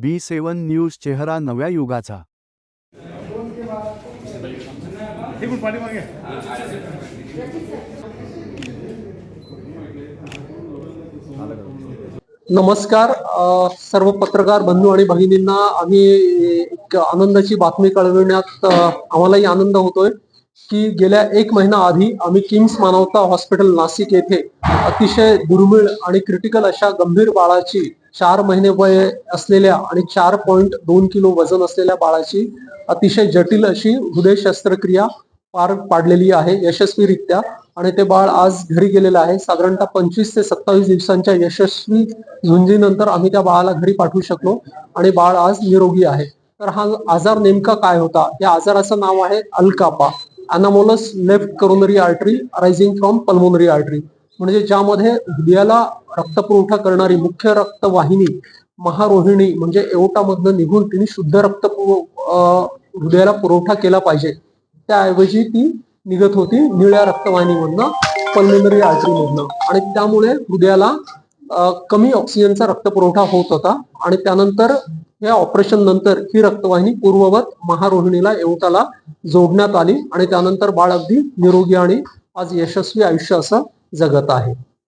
बी सेवन news चेहरा नव्या युगाचा. नमस्कार सर्व पत्रकार बंधू आणि भगिनींना आम्ही एक आनंदाची बातमी कळविण्यात आम्हालाही आनंद होतोय की गेल्या एक महिना आधी आम्ही किम्स मानवता हॉस्पिटल नाशिक येथे अतिशय दुर्मिळ आणि क्रिटिकल अशा गंभीर बाळाची चार महिने वय असलेल्या आणि चार पॉईंट दोन किलो वजन असलेल्या बाळाची अतिशय जटिल अशी हृदय शस्त्रक्रिया पार पाडलेली आहे यशस्वीरित्या. आणि ते बाळ आज घरी गेलेलं आहे. साधारणतः पंचवीस ते सत्तावीस दिवसांच्या यशस्वी झुंजीनंतर आम्ही त्या बाळाला घरी पाठवू शकलो आणि बाळ आज निरोगी आहे. तर हा आजार नेमका काय होता? या आजाराचं नाव आहे ALCAPA. Anomalous left coronary artery arising from pulmonary artery म्हणजे ज्यामध्ये हृदयाला रक्तपुरवठा करणारी मुख्य रक्तवाहिनी महारोहिणी म्हणजे एवटामधनं निघून तिने शुद्ध रक्त हृदयाला पुरवठा केला पाहिजे. त्याऐवजी ती निघत होती निळ्या रक्तवाहिनीमधनं पल्मेनरी आर्टरीमधनं. आणि त्यामुळे हृदयाला कमी ऑक्सिजनचा रक्तपुरवठा होत होता. आणि त्यानंतर या ऑपरेशन नंतर ही रक्तवाहिनी पूर्ववत महारोहिणीला एवटाला जोडण्यात आली. आणि त्यानंतर बाळ अगदी निरोगी आणि आज यशस्वी आयुष्य असं जगत आहे.